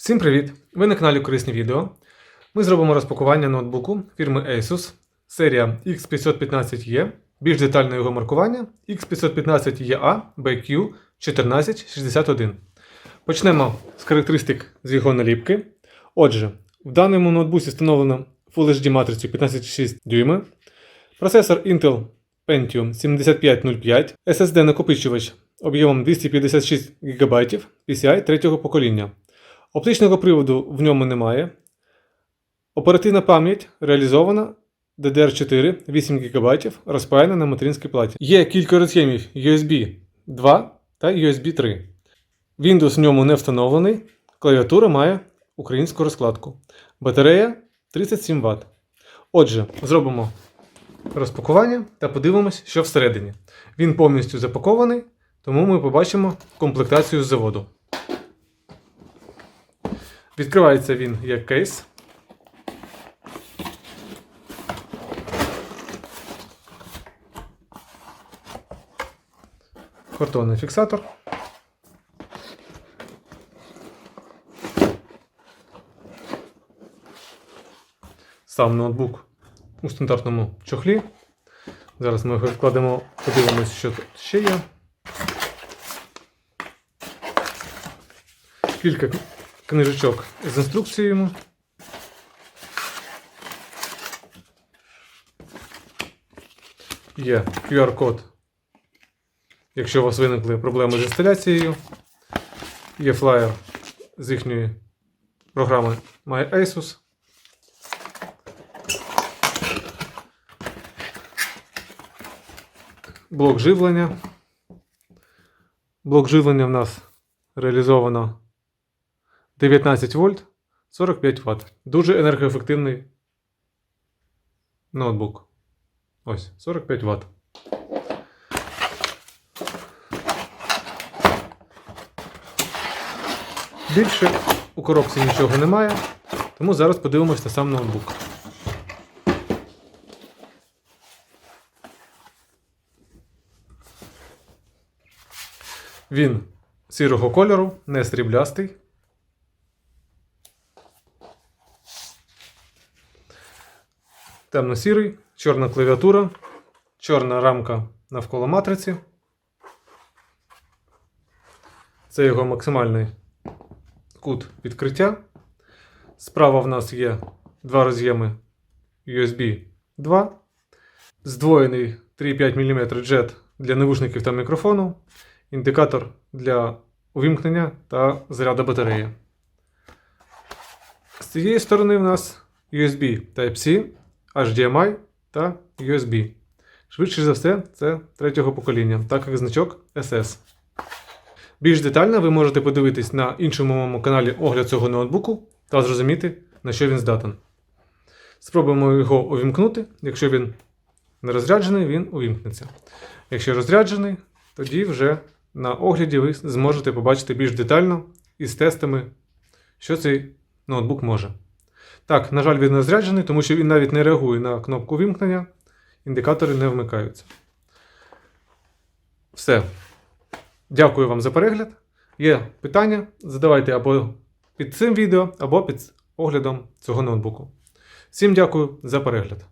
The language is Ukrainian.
Всім привіт! Ви на каналі Корисні відео. Ми зробимо розпакування ноутбуку фірми Asus, серія X515E, більш детальне його маркування X515EA BQ 1461. Почнемо з характеристик з його наліпки. Отже, в даному ноутбуці встановлено Full HD матрицю 15,6 дюйма, процесор Intel Pentium 7505, SSD накопичувач об'ємом 256 ГБ PCI третього покоління. Оптичного приводу в ньому немає. Оперативна пам'ять реалізована DDR4 8 ГБ, розпаяна на материнській платі. Є кілька роз'ємів USB 2 та USB 3. Windows в ньому не встановлений. Клавіатура має українську розкладку. Батарея 37 Вт. Отже, зробимо розпакування та подивимось, що всередині. Він повністю запакований, тому ми побачимо комплектацію з заводу. Відкривається він як кейс. Картонний фіксатор. Сам ноутбук у стандартному чохлі. Зараз ми його відкладемо, подивимося, що тут ще є. Кілька книжечок з інструкціями. Є QR-код, якщо у вас виникли проблеми з інсталяцією. Є флаєр з їхньої програми MyAsus. Блок живлення. Блок живлення в нас реалізовано 19 вольт 45 Вт. Дуже енергоефективний ноутбук. Ось 45 Вт. Більше у коробці нічого немає, тому зараз подивимось на сам ноутбук. Він сірого кольору, не сріблястий. Темно-сірий, чорна клавіатура, чорна рамка навколо матриці. Це його максимальний кут відкриття. Справа в нас є два роз'єми USB 2, здвоєний 3,5 мм джет для навушників та мікрофону, індикатор для увімкнення та заряду батареї. З цієї сторони в нас USB Type-C, HDMI та USB. Швидше за все, це третього покоління, так як значок SS. Більш детально ви можете подивитись на іншому моєму каналі огляд цього ноутбуку та зрозуміти, на що він здатен. Спробуємо його увімкнути. Якщо він не розряджений, він увімкнеться. Якщо розряджений, тоді вже на огляді ви зможете побачити більш детально із тестами, що цей ноутбук може. Так, на жаль, він не зряджений, тому що він навіть не реагує на кнопку вімкнення, індикатори не вмикаються. Все. Дякую вам за перегляд. Є питання, задавайте або під цим відео, або під оглядом цього ноутбуку. Всім дякую за перегляд.